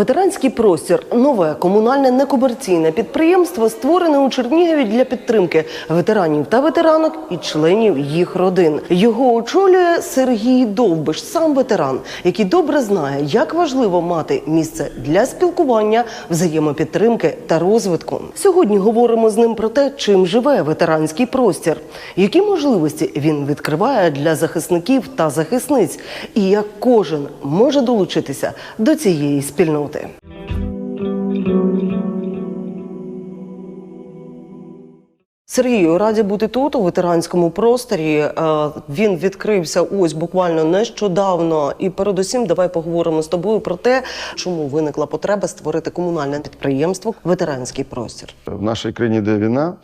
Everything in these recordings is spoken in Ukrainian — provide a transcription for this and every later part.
Ветеранський простір нове комунальне некомерційне підприємство створене у Чернігові для підтримки ветеранів та ветеранок і членів їх родин. Його очолює Сергій Довбиш, сам ветеран, який добре знає, як важливо мати місце для спілкування, взаємопідтримки та розвитку. Сьогодні говоримо з ним про те, чим живе ветеранський простір, які можливості він відкриває для захисників та захисниць, і як кожен може долучитися до цієї спільноти. Сергію, раді бути тут у ветеранському просторі. Е, Він відкрився ось буквально нещодавно. І передусім, давай поговоримо з тобою про те, чому виникла потреба створити комунальне підприємство Ветеранський простір. В нашій країні йде війна,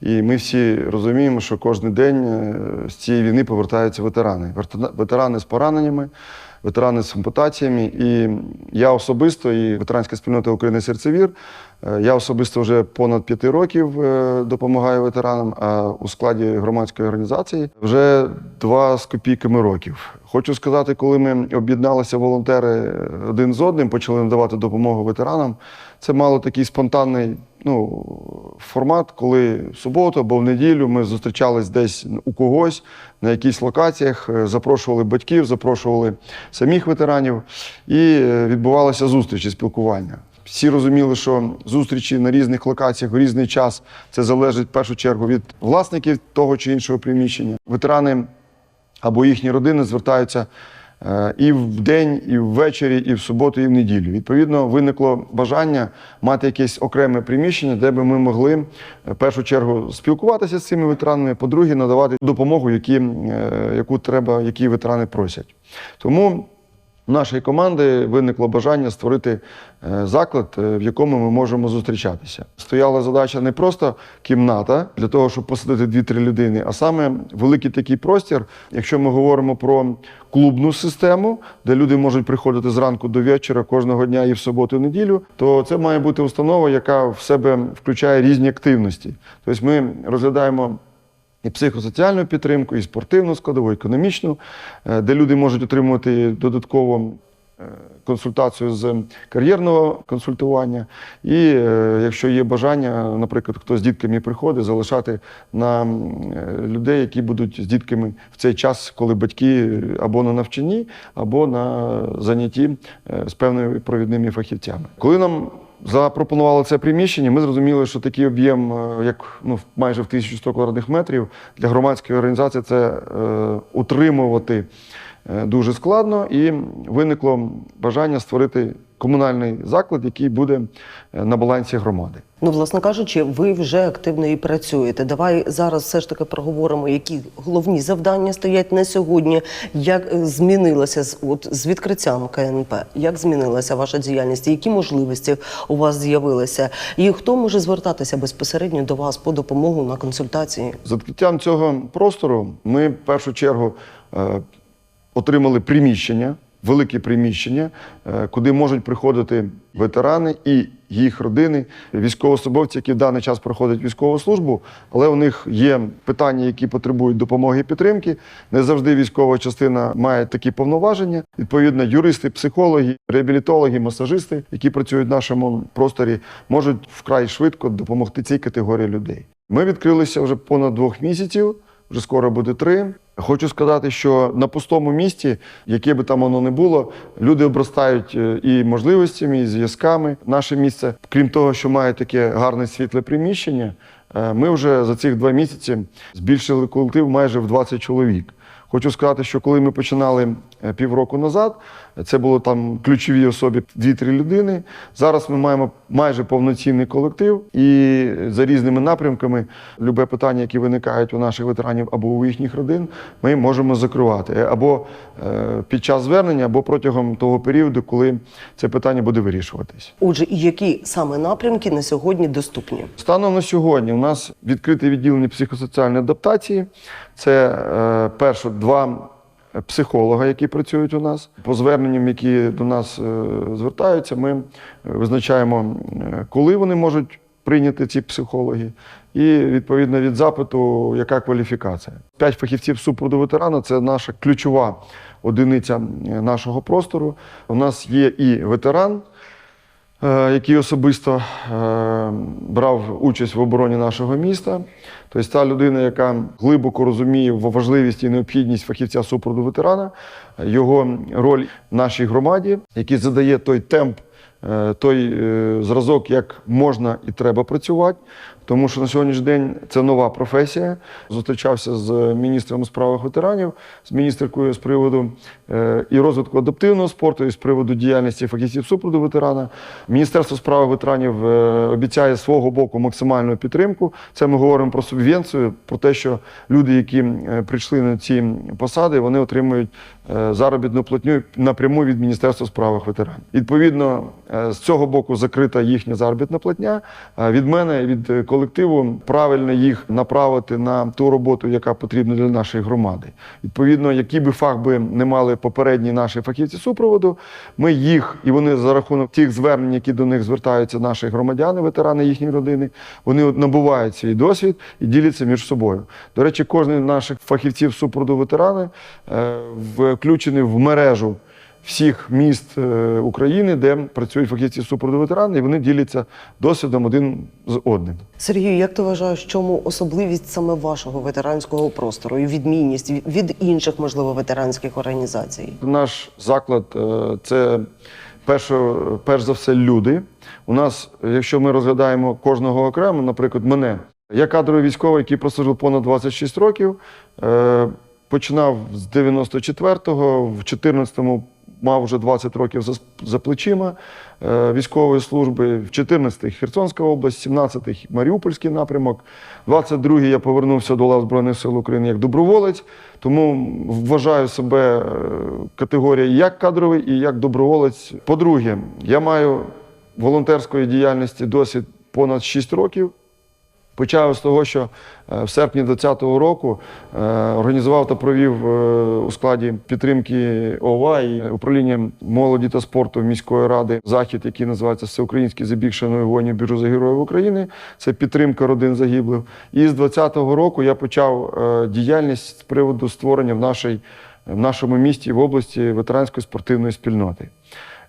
і ми всі розуміємо, що кожен день е, з цієї війни повертаються ветерани. Ветерани з пораненнями, ветерани з ампутаціями. І я особисто, і ветеранська спільнота України серцевір. е, Я особисто вже понад п'яти років е, допомагаю ветеранам, а у складі громадської організації вже два з копійками років. Хочу сказати, коли ми об'єдналися волонтери один з одним, почали надавати допомогу ветеранам. Це мало такий спонтанний ну, формат, коли в суботу або в неділю ми зустрічались десь у когось на якихось локаціях, е, запрошували батьків, запрошували самих ветеранів, і е, відбувалися зустрічі, спілкування. Всі розуміли, що зустрічі на різних локаціях в різний час це залежить в першу чергу від власників того чи іншого приміщення. Ветерани або їхні родини звертаються і в день, і ввечері, і в суботу, і в неділю. Відповідно, виникло бажання мати якесь окреме приміщення, де би ми могли е, в першу чергу спілкуватися з цими ветеранами, по-друге, надавати допомогу, які, е, яку треба, які ветерани просять. Тому нашої команди виникло бажання створити е, заклад, е, в якому ми можемо зустрічатися. Стояла задача не просто кімната для того, щоб посадити дві-три людини, а саме великий такий простір. Якщо ми говоримо про клубну систему, де люди можуть приходити зранку до вечора кожного дня і в суботу, і неділю, то це має бути установа, яка в себе включає різні активності. Тобто ми розглядаємо і психосоціальну підтримку, і спортивну складову, і економічну, е, де люди можуть отримувати додатково е, консультацію з кар'єрного консультування. І е, якщо є бажання, наприклад, хто з дітками приходить, залишати на людей, які будуть з дітками в цей час, коли батьки або на навчанні, або на занятті з певними провідними фахівцями. Коли нам запропонували це приміщення, ми зрозуміли, що такий об'єм, е, як ну, майже в 1100 квадратних метрів, для громадської організації це е, утримувати е, дуже складно, і виникло бажання створити комунальний заклад, який буде е, на балансі громади. Ну, власне кажучи, ви вже активно і працюєте. Давай зараз все ж таки проговоримо, які головні завдання стоять на сьогодні. Як е, змінилося з от з відкриттям КНП? Як змінилася ваша діяльність? Які можливості у вас з'явилися? І хто може звертатися безпосередньо до вас по допомогу на консультації? З відкриттям цього простору ми в першу чергу е, отримали приміщення, велике приміщення, е, куди можуть приходити ветерани і їх родини, військовослужбовці, які в даний час проходять військову службу, але у них є питання, які потребують допомоги і підтримки. Не завжди військова частина має такі повноваження. Відповідно, юристи, психологи, реабілітологи, масажисти, які працюють в нашому просторі, можуть вкрай швидко допомогти цій категорії людей. Ми відкрилися вже понад двох місяців, вже скоро буде три. Хочу сказати, що на пустому місці, яке би там воно не було, люди обростають е, і можливостями, і зв'язками. Наше місце, крім того, що має таке гарне світле приміщення, е, ми вже за цих два місяці збільшили колектив майже в 20 чоловік. Хочу сказати, що коли ми починали півроку назад, це було там ключові особі 2-3 людини. Зараз ми маємо майже повноцінний колектив, і за різними напрямками любе питання, які виникають у наших ветеранів або у їхніх родин, ми можемо закривати Е, або е, під час звернення, або протягом того періоду, коли це питання буде вирішуватись. Отже, і які саме напрямки на сьогодні доступні? Станом на сьогодні у нас відкрите відділення психосоціальної адаптації. Це е, перше два психолога, які працюють у нас. По зверненням, які до нас е, звертаються, ми е, визначаємо, е, коли вони можуть прийняти ці психологи, і відповідно від запиту, яка кваліфікація. П'ять фахівців супроводу ветерана це наша ключова одиниця нашого простору. У нас є і ветеран. Е, який особисто е, брав участь в обороні нашого міста. Тобто та людина, яка глибоко розуміє важливість і необхідність фахівця супроводу ветерана, його роль в нашій громаді, який задає той темп, е, той зразок, як можна і треба працювати. Тому що на сьогоднішній день це нова професія. Зустрічався з міністром у справах ветеранів, з міністеркою з приводу е, і розвитку адаптивного спорту, і з приводу діяльності фахівців супроводу ветерана. Міністерство справ ветеранів е, обіцяє свого боку максимальну підтримку. Це ми говоримо про субвенцію, про те, що люди, які е, прийшли на ці посади, вони отримують заробітну платню напряму від Міністерства справах ветеранів. Відповідно, з цього боку закрита їхня заробітна платня. Від мене, від е, колективу, правильно їх направити на ту роботу, яка потрібна для нашої громади. Відповідно, який би фах би не мали попередні наші фахівці супроводу, ми їх і вони за рахунок тих звернень, які до них звертаються наші громадяни, ветерани їхньої родини, вони набувають свій досвід і діляться між собою. До речі, кожен з наших фахівців супроводу ветерани е, включений в мережу всіх міст е, України, де працюють фахівці супроводу ветерани, і вони діляться досвідом один з одним. Сергію, як ти вважаєш, чому особливість саме вашого ветеранського простору і відмінність від- інших, можливо, ветеранських організацій? Наш заклад е, це перше, перш за все люди. У нас, якщо ми розглядаємо кожного окремо, наприклад, мене, я кадровий військовий, який прослужив понад 26 років. е, Починав з 94-го, в 14-му мав вже 20 років за, за плечима е, військової служби, в 14-й Херсонська область, 17-й Маріупольський напрямок, 22-й я повернувся до лав Збройних сил України як доброволець, тому вважаю себе е, категорією як кадровий і як доброволець. По-друге, я маю волонтерської діяльності досвід понад 6 років. Почав з того, що е, в серпні 2020 року е, організував та провів е, у складі підтримки ОВА і управління молоді та спорту міської ради захід, який називається Всеукраїнський забіг воїнів біржу за героїв України. Це підтримка родин загиблих. І з 2020 року я почав діяльність з приводу створення в нашій в нашому місті в області ветеранської спортивної спільноти.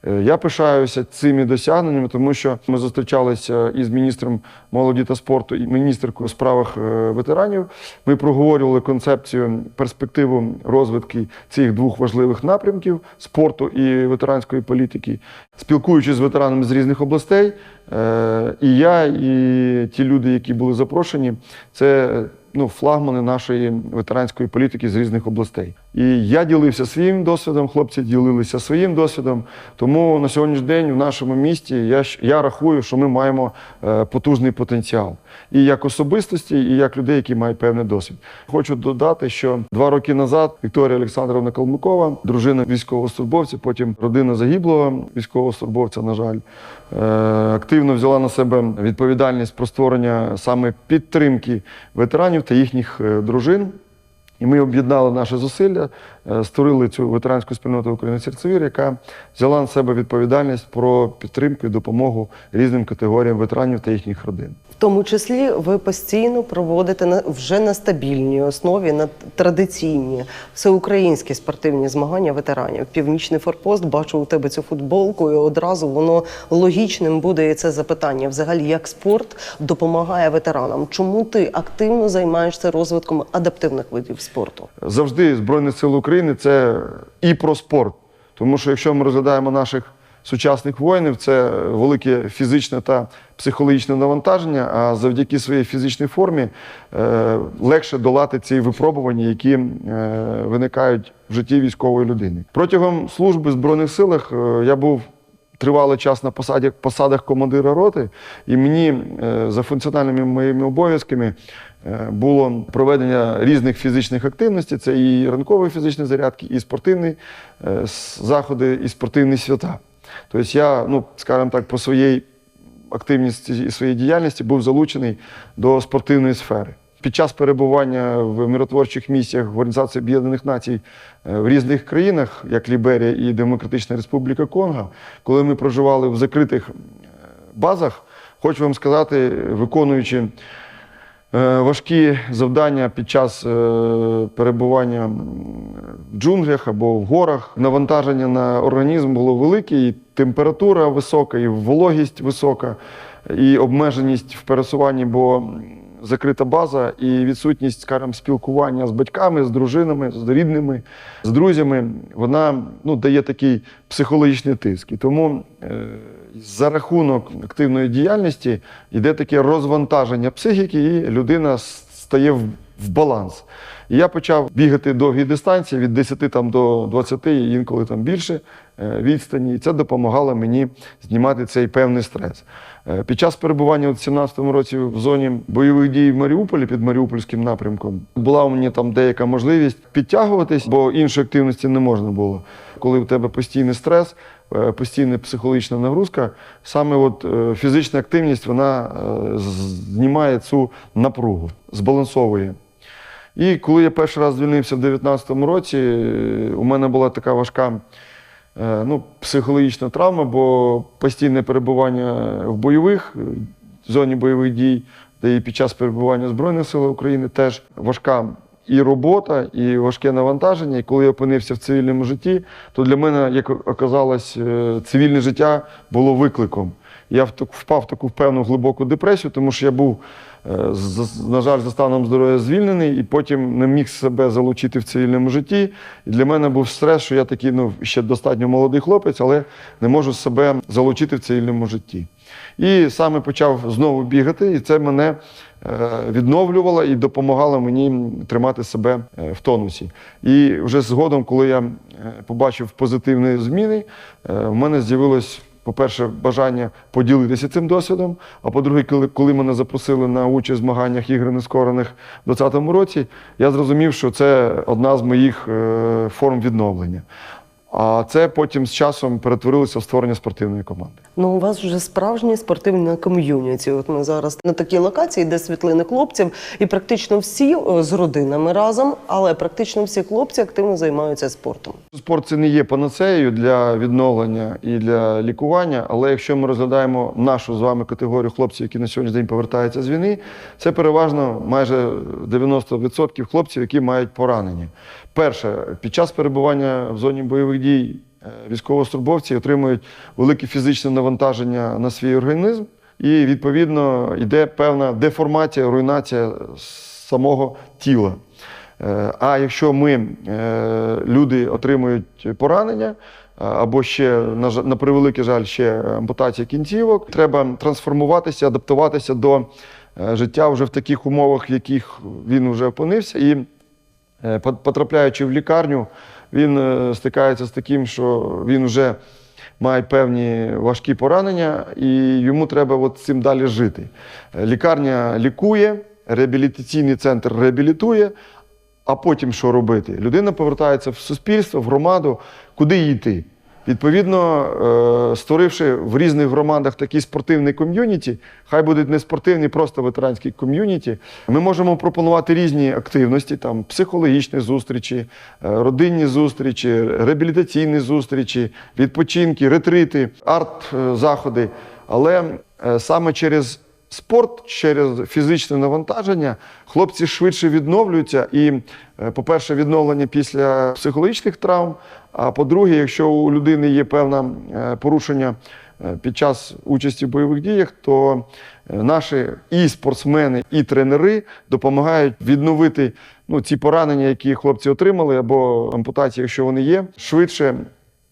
Е, Я пишаюся цими досягненнями, тому що ми зустрічалися із міністром молоді та спорту і міністеркою у справах е, ветеранів. Ми проговорювали концепцію перспективу розвитку цих двох важливих напрямків спорту і ветеранської політики, спілкуючись з ветеранами з різних областей. е, І я, і ті люди, які були запрошені, це ну, флагмани нашої ветеранської політики з різних областей. І я ділився своїм досвідом, хлопці ділилися своїм досвідом. Тому на сьогоднішній день в нашому місті я, я рахую, що ми маємо е, потужний потенціал і як особистості, і як людей, які мають певний досвід. Хочу додати, що два роки назад Вікторія Олександровна Калмикова, дружина військовослужбовця, потім родина загиблого військовослужбовця, на жаль, е, активно взяла на себе відповідальність про створення саме підтримки ветеранів та їхніх е, дружин. І ми об'єднали наші зусилля, е, створили цю ветеранську спільноту України серцевір, яка взяла на себе відповідальність про підтримку і допомогу різним категоріям ветеранів та їхніх родин. В тому числі ви постійно проводите вже на стабільній основі, на традиційні всеукраїнські спортивні змагання ветеранів. Північний форпост бачу у тебе цю футболку, і одразу воно логічним буде і це запитання. Взагалі, як спорт допомагає ветеранам? Чому ти активно займаєшся розвитком адаптивних видів спорту? Завжди Збройні Сили України це і про спорт. Тому що якщо ми розглядаємо наших сучасних воїнів, це велике фізичне та психологічне навантаження, а завдяки своїй фізичній формі е, легше долати ці випробування, які е, виникають в житті військової людини. Протягом служби в Збройних силах е, я був тривалий час на посаді, посадах командира роти, і мені е, за функціональними моїми обов'язками було проведення різних фізичних активностей. Це і ранкові фізичні зарядки, і спортивні е, заходи, і спортивні свята. Тобто я, ну, скажімо так, по своїй активності і своїй діяльності був залучений до спортивної сфери. Під час перебування в миротворчих місіях в Організації Об'єднаних Націй е, в різних країнах, як Ліберія і Демократична Республіка Конго, коли ми проживали в закритих е, базах, хочу вам сказати, виконуючи е, важкі завдання під час е, перебування в джунглях або в горах. Навантаження на організм було велике, і температура висока, і вологість висока, і обмеженість в пересуванні, бо закрита база і відсутність, скажімо, спілкування з батьками, з дружинами, з рідними, з друзями, вона ну, дає такий психологічний тиск. І тому е, за рахунок активної діяльності йде таке розвантаження психіки, і людина стає в, в баланс. І я почав бігати довгі дистанції від 10 там, до 20, і інколи там більше е, відстані. І це допомагало мені знімати цей певний стрес. Е, Під час перебування у 17-му році в зоні бойових дій в Маріуполі під Маріупольським напрямком була у мене там деяка можливість підтягуватись, бо іншої активності не можна було. Коли у тебе постійний стрес, е, постійна психологічна нагрузка, саме от е, фізична активність вона знімає цю напругу, збалансовує. І коли я перший раз звільнився в 19-му році, у мене була така важка ну, психологічна травма, бо постійне перебування в бойових, е, в зоні бойових дій, де і під час перебування Збройних сил України теж важка і робота, і важке навантаження. І коли я опинився в цивільному житті, то для мене, як оказалось, е, цивільне життя було викликом. Я впав в таку певну глибоку депресію, тому що я був, е, на жаль, за станом здоров'я звільнений, і потім не міг себе залучити в цивільному житті. І для мене був стрес, що я такий ну, ще достатньо молодий хлопець, але не можу себе залучити в цивільному житті. І саме почав знову бігати, і це мене е, відновлювало і допомагало мені тримати себе е, в тонусі. І вже згодом, коли я е, побачив позитивні зміни, е, в мене з'явилось. По-перше, бажання поділитися цим досвідом. А по-друге, коли, мене запросили на участь в змаганнях ігри нескорених у 2020 році, я зрозумів, що це одна з моїх е, форм відновлення. А це потім з часом перетворилося в створення спортивної команди. Ну, у вас вже справжнє спортивне ком'юніті. От ми зараз на такій локації, де світлини хлопців, і практично всі е, з родинами разом, але практично всі хлопці активно займаються спортом. Спорт це не є панацеєю для відновлення і для лікування, але якщо ми розглядаємо нашу з вами категорію хлопців, які на сьогоднішній день повертаються з війни, це переважно майже 90% хлопців, які мають поранення. Перше, під час перебування в зоні бойових дій е, військовослужбовці отримують велике фізичне навантаження на свій організм, і відповідно йде певна деформація, руйнація самого тіла. Е, А якщо ми, е, люди отримують поранення, або ще, на, превеликий жаль, ще ампутація кінцівок, треба трансформуватися, адаптуватися до життя вже в таких умовах, в яких він вже опинився. І потрапляючи в лікарню, він е, стикається з таким, що він вже має певні важкі поранення, і йому треба от цим далі жити. Е, Лікарня лікує, реабілітаційний центр реабілітує. А потім що робити? Людина повертається в суспільство, в громаду, куди йти. Відповідно, е, створивши в різних громадах такий спортивний ком'юніті, хай будуть не спортивні, просто ветеранські ком'юніті, ми можемо пропонувати різні активності, там психологічні зустрічі, е, родинні зустрічі, реабілітаційні зустрічі, відпочинки, ретрити, арт-заходи. Але е, саме через спорт, через фізичне навантаження хлопці швидше відновлюються. І, е, по-перше, відновлення після психологічних травм. А по-друге, якщо у людини є певне порушення е, під час участі в бойових діях, то е, наші і спортсмени, і тренери допомагають відновити ну, ці поранення, які хлопці отримали, або ампутації, якщо вони є, швидше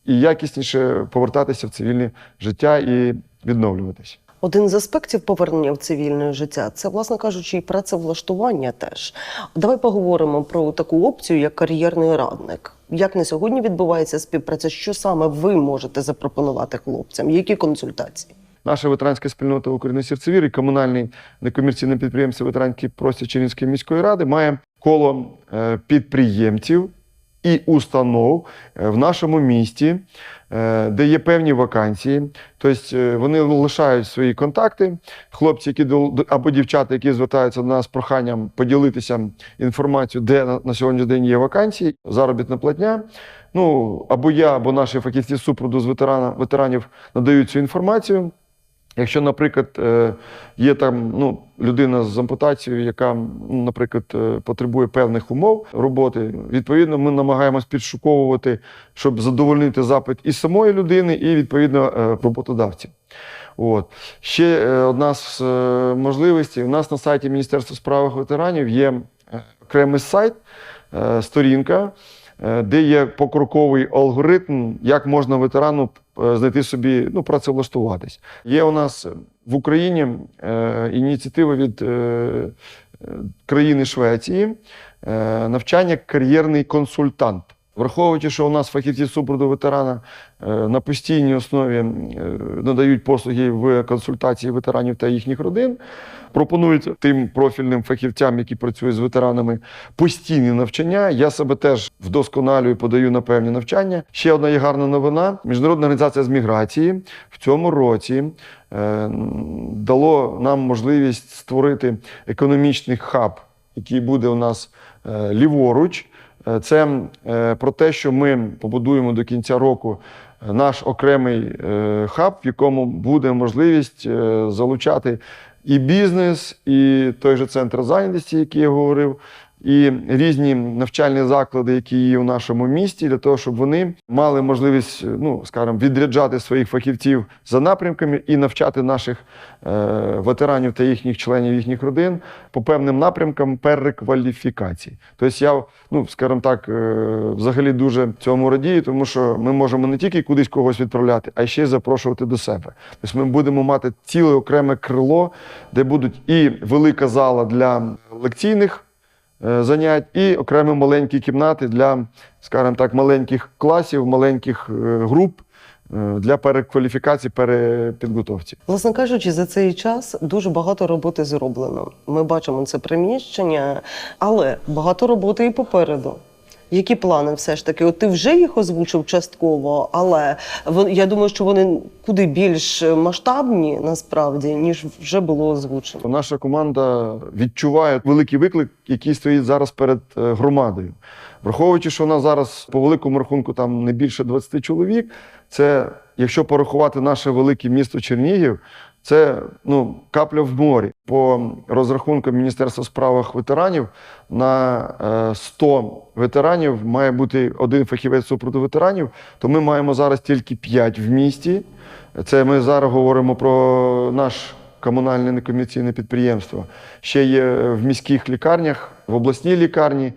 і якісніше повертатися в цивільне життя і відновлюватися. Один з аспектів повернення в цивільне життя це, власне кажучи, і працевлаштування теж. Давай поговоримо про таку опцію, як кар'єрний радник. Як на сьогодні відбувається співпраця? Що саме ви можете запропонувати хлопцям? Які консультації? Наша ветеранська спільнота України серцевір і комунальний некомерційне підприємство Ветеранський простір Чернівської міської ради має коло е, підприємців і установ е, в нашому місті, е, де є певні вакансії. Тобто е, вони лишають свої контакти. Хлопці, які або дівчата, які звертаються до нас з проханням поділитися інформацією, де на, сьогоднішній день є вакансії, заробітна платня. Ну або я, або наші фахівці з супроводу з ветерана, ветеранів надають цю інформацію. Якщо, наприклад, е, є там ну, людина з ампутацією, яка, ну, наприклад, е, потребує певних умов роботи, відповідно, ми намагаємось підшуковувати, щоб задовольнити запит і самої людини, і відповідно е, роботодавців. От. Ще одна з можливостей. У нас на сайті Міністерства справ ветеранів є окремий сайт, сторінка, де є покроковий алгоритм, як можна ветерану знайти собі ну, працевлаштуватись. Є у нас в Україні е, ініціатива від е, е, країни Швеції е, навчання кар'єрний консультант. Враховуючи, що у нас фахівці супроводу ветерана е, на постійній основі е, надають послуги в консультації ветеранів та їхніх родин, пропонують тим профільним фахівцям, які працюють з ветеранами, постійні навчання. Я себе теж вдосконалюю, подаю на певні навчання. Ще одна є гарна новина: Міжнародна організація з міграції в цьому році е, дало нам можливість створити економічний хаб, який буде у нас ліворуч. Е, Це е, про те, що ми побудуємо до кінця року е, наш окремий хаб, в якому буде можливість залучати і бізнес, і той же центр зайнятості, який я говорив, і різні навчальні заклади, які є у нашому місті, для того, щоб вони мали можливість, ну скажімо, відряджати своїх фахівців за напрямками і навчати наших е, ветеранів та їхніх членів їхніх родин по певним напрямкам перекваліфікації. Тобто я, ну скажімо так, е, взагалі дуже цьому радію, тому що ми можемо не тільки кудись когось відправляти, а ще й запрошувати до себе. Тобто ми будемо мати ціле окреме крило, де будуть і велика зала для лекційних е, занять, і окремі маленькі кімнати для, скажімо так, маленьких класів, маленьких е, груп е, для перекваліфікації, перепідготовці. Власне кажучи, за цей час дуже багато роботи зроблено. Ми бачимо це приміщення, але багато роботи і попереду. Які плани все ж таки? От ти вже їх озвучив частково, але я думаю, що вони куди більш масштабні насправді, ніж вже було озвучено. Наша команда відчуває великий виклик, який стоїть зараз перед е, громадою. Враховуючи, що нас зараз по великому рахунку там не більше 20 чоловік, це якщо порахувати наше велике місто Чернігів, це ну, капля в морі. По розрахункам Міністерства справах ветеранів на е, 100 ветеранів має бути один фахівець супроту ветеранів, то ми маємо зараз тільки 5 в місті. Це ми зараз говоримо про наш комунальне некомерційне підприємство. Ще є в міських лікарнях, в обласній лікарні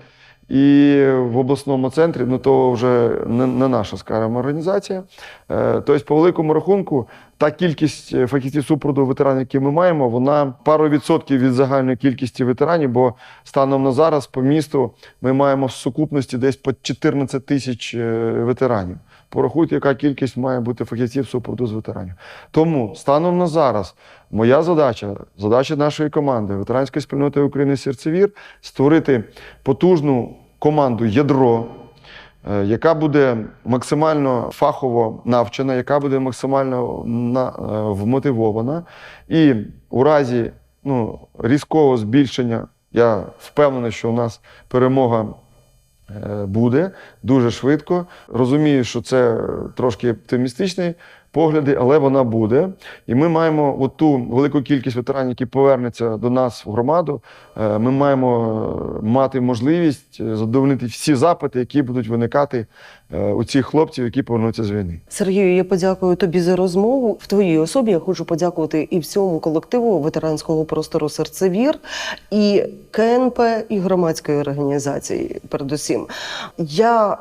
і в обласному центрі. Ну то вже не, не наша скажімо, організація. Е, Тобто, по великому рахунку, та кількість е, фахівців супроводу ветеранів, які ми маємо, вона пару відсотків від загальної кількості ветеранів, бо станом на зараз по місту ми маємо в сукупності десь по 14 тисяч е, ветеранів. Порахуйте, яка кількість має бути фахівців супроводу з ветеранів. Тому станом на зараз моя задача, задача нашої команди ветеранської спільноти України Серцевір створити потужну команду ядро, е, яка буде максимально фахово навчена, яка буде максимально е, вмотивована. І у разі ну, різкого збільшення, я впевнений, що у нас перемога е, буде дуже швидко. Розумію, що це трошки оптимістичні погляди, але вона буде. І ми маємо от ту велику кількість ветеранів, які повернуться до нас в громаду. е, Ми маємо е, мати можливість е, задовольнити всі запити, які будуть виникати у цих хлопців, які повернуться з війни. Сергію, я подякую тобі за розмову. В твоїй особі я хочу подякувати і всьому колективу ветеранського простору Серцевір, і КНП, і громадської організації. Передусім, я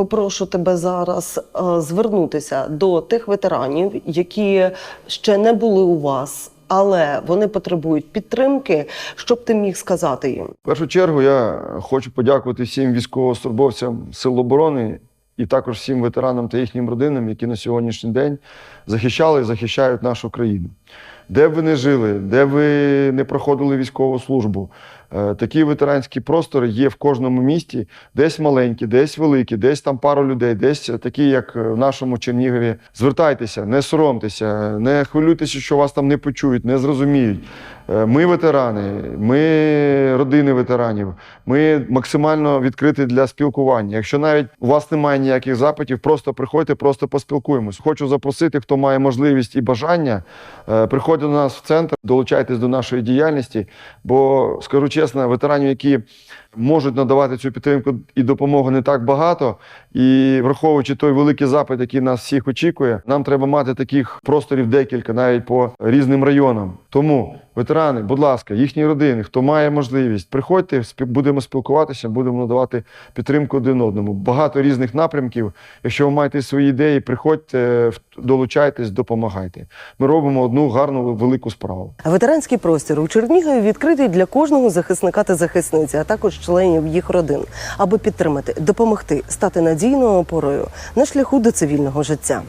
попрошу тебе зараз е, звернутися до тих ветеранів, які ще не були у вас. Але вони потребують підтримки, щоб ти міг сказати їм. В першу чергу я хочу подякувати всім військовослужбовцям Сил оборони і також всім ветеранам та їхнім родинам, які на сьогоднішній день захищали і захищають нашу країну. Де б ви не жили, де ви не проходили військову службу, такі ветеранські простори є в кожному місті, десь маленькі, десь великі, десь там пару людей, десь такі, як в нашому Чернігові. Звертайтеся, не соромтеся, не хвилюйтеся, що вас там не почують, не зрозуміють. Е, Ми ветерани, ми родини ветеранів. Ми максимально відкриті для спілкування. Якщо навіть у вас немає ніяких запитів, просто приходьте, просто поспілкуємось. Хочу запросити, хто має можливість і бажання, е, приходьте до нас в центр, долучайтесь до нашої діяльності. Бо скажу чесно, ветеранів, які можуть надавати цю підтримку і допомогу не так багато. І враховуючи той великий запит, який нас всіх очікує, нам треба мати таких просторів декілька, навіть по різним районам. Тому ветерани, будь ласка, їхні родини, хто має можливість, приходьте, будемо спілкуватися, будемо надавати підтримку один одному. Багато різних напрямків. Якщо ви маєте свої ідеї, приходьте, долучайтесь, допомагайте. Ми робимо одну гарну велику справу. Ветеранський простір у Чернігові відкритий для кожного захисника та захисниці, а також членів їх родин, аби підтримати, допомогти, стати надійною опорою на шляху до цивільного життя.